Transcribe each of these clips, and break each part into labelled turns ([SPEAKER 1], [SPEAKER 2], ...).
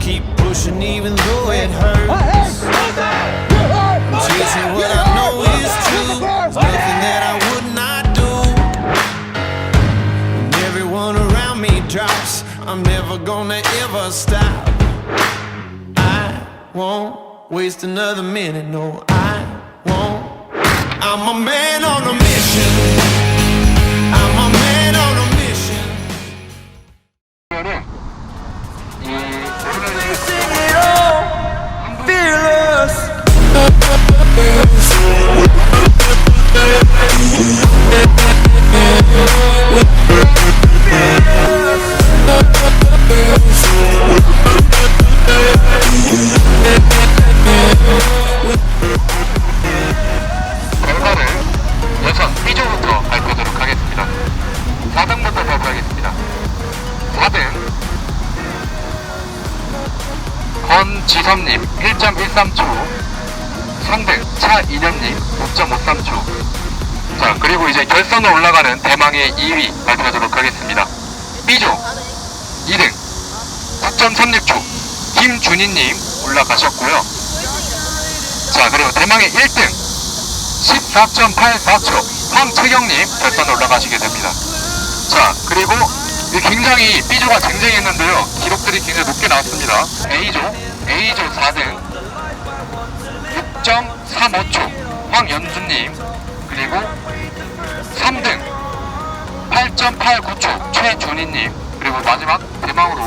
[SPEAKER 1] keep pushing even though it hurts. Chasing what I know is true. There's nothing that I would not do. When everyone around me drops, I'm never gonna ever stop. I won't waste another minute. No, I won't. I'm a man on a mission.
[SPEAKER 2] 권지섭님 1.13초 3등 차인현님 5.53초 자 그리고 이제 결선을 올라가는 대망의 2위 발표하도록 하겠습니다. B조 2등 9.36초 김준희님 올라가셨고요. 자 그리고 대망의 1등 14.84초 황채경님 결선 올라가시게 됩니다. 자 그리고 이 굉장히 B조가 쟁쟁했는데요. 기록들이 굉장히 높게 나왔습니다. A조 A조 4등 6.35초 황연주님 그리고 3등 8.89초 최준희님 그리고 마지막 대망으로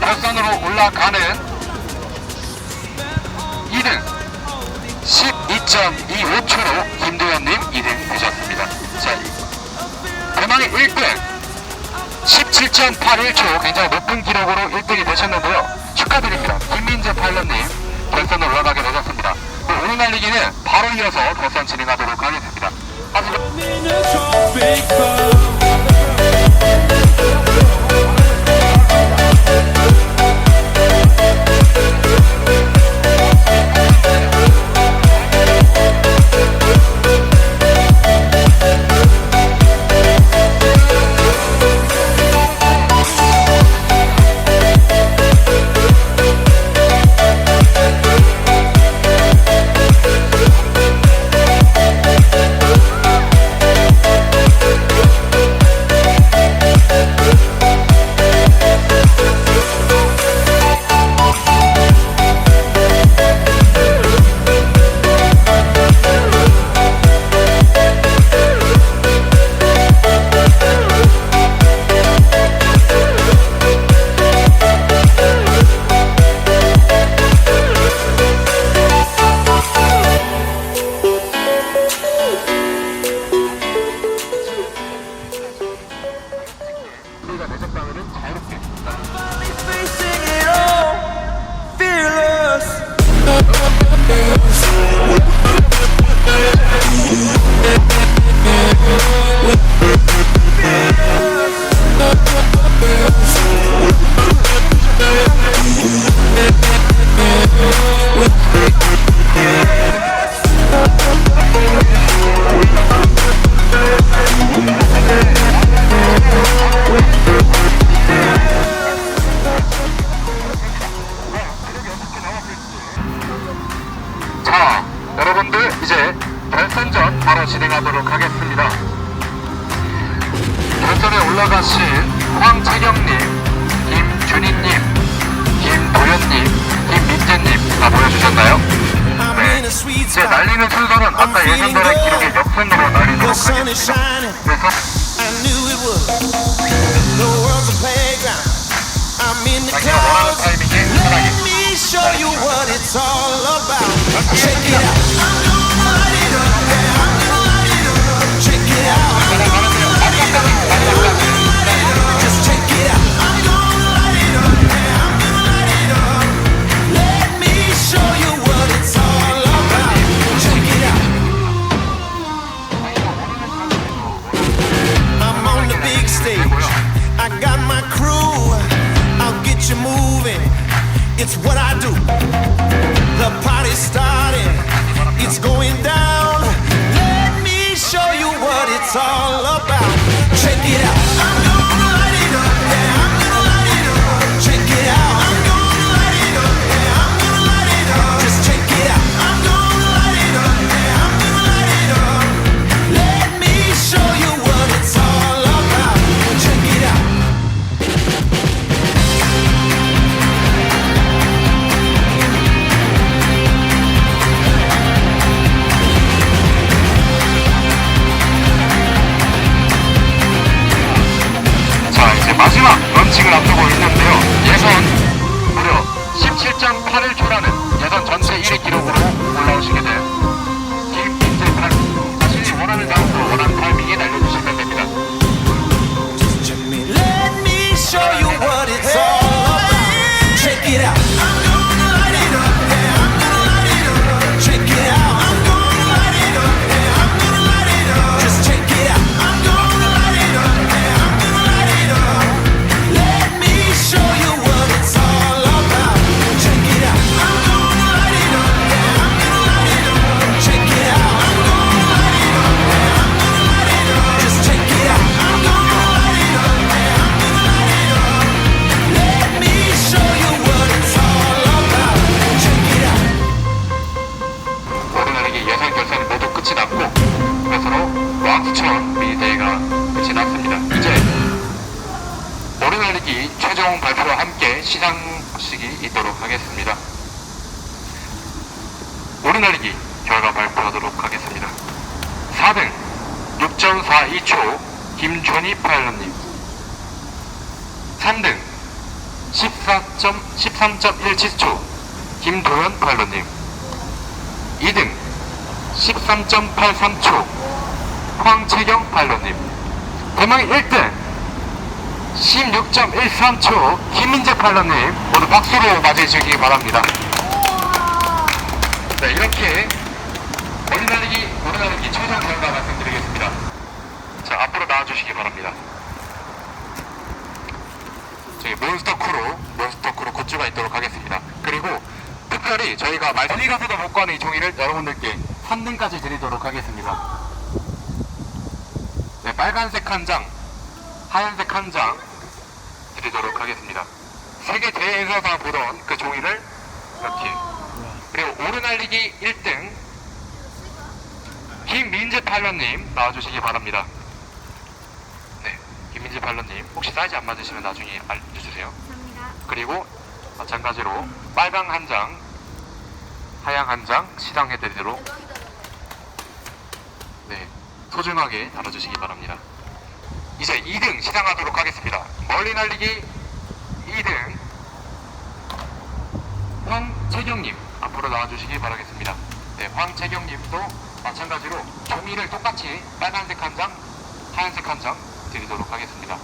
[SPEAKER 2] 결선으로 올라가는 2등 12.25초로 김도현님 2등 되셨습니다. 자, 이- 대망의 1등 17.81초 굉장히 높은 기록으로 1등이 되셨는데요. 축하드립니다. 김민재 파일럿님 결선 올라가게 되셨습니다. 그 오늘 날리기는 바로 이어서 결선 진행하도록 하겠습니다. 하지만 결선에 올라가신 황채경님, 김준희님, 김도현님, 김민재님 다 보여주셨나요?
[SPEAKER 1] Sweet
[SPEAKER 2] 이제. 날리는 순서는 아까 예상대로 기록의 역순으로 날리도록 하겠습니다. 그래서 자기가 원하는. 타이밍에 편하게
[SPEAKER 1] show you what it's all about. Check it out. What I do. The party's starting. It's going down. Let me show you what it's all about. Check it out.
[SPEAKER 2] 오르나르기 최종 발표와 함께 시상식이 있도록 하겠습니다. 오르나르기 결과 발표하도록 하겠습니다. 4등 6.42초 김준희 파일럿님 3등 14점 13.17초 김도현 파일럿님 2등 13.83초 황채경 파일럿님 대망의 1등 16.13초 김민재 파일럿님 모두 박수로 맞이해 주시기 바랍니다. 네 이렇게 머리날리기 머리날리기 최종 결과 말씀드리겠습니다. 자 앞으로 나와주시기 바랍니다. 저희 몬스터 크루 몬스터 크루 굿즈가 있도록 하겠습니다. 그리고 특별히 저희가 말 어디 가서도 못 가는 이 종이를 여러분들께 3등까지 드리도록 하겠습니다. 네 빨간색 한 장 하얀색 한 장 드리도록 하겠습니다. 세계 대회에서 보던 그 종이를 이렇게. 그리고 오르날리기 1등 김민재 팔로님 나와주시기 바랍니다. 네 김민재 팔로님 혹시 사이즈 안 맞으시면 나중에 알려주세요. 그리고 마찬가지로 빨강 한 장, 하양 한 장 시상해드리도록 네 소중하게 다뤄주시기 바랍니다. 이제 2등 시상하도록 하겠습니다. 멀리 날리기 2등 황채경님 앞으로 나와주시기 바라겠습니다. 네 황채경님도 마찬가지로 종이를 똑같이 빨간색 한 장, 하얀색 한 장 드리도록 하겠습니다.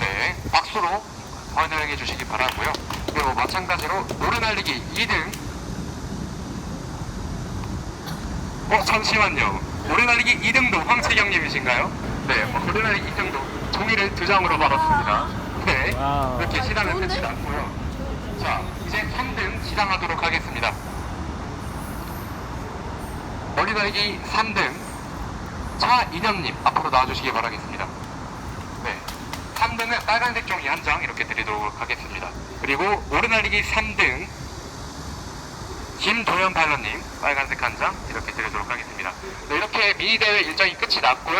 [SPEAKER 2] 네, 박수로 환영해 주시기 바라고요. 그리고 마찬가지로 노래 날리기 2등. 어, 잠시만요. 노래 날리기 2등도 황채경님이신가요? 네, 어, 노래 날리기 2등도 종이를 두 장으로 받았습니다. 네,
[SPEAKER 3] 와우.
[SPEAKER 2] 이렇게 시상은 끝이 났고요. 자, 이제 3등 시상하도록 하겠습니다. 머리 날리기 3등 차인현님 앞으로 나와주시기 바라겠습니다. 네. 3등은 빨간색 종이 한 장 이렇게 드리도록 하겠습니다. 그리고 오르날리기 3등 김도현 팔로님 빨간색 한 장 이렇게 드리도록 하겠습니다. 네, 이렇게 미니 대회 일정이 끝이 났고요.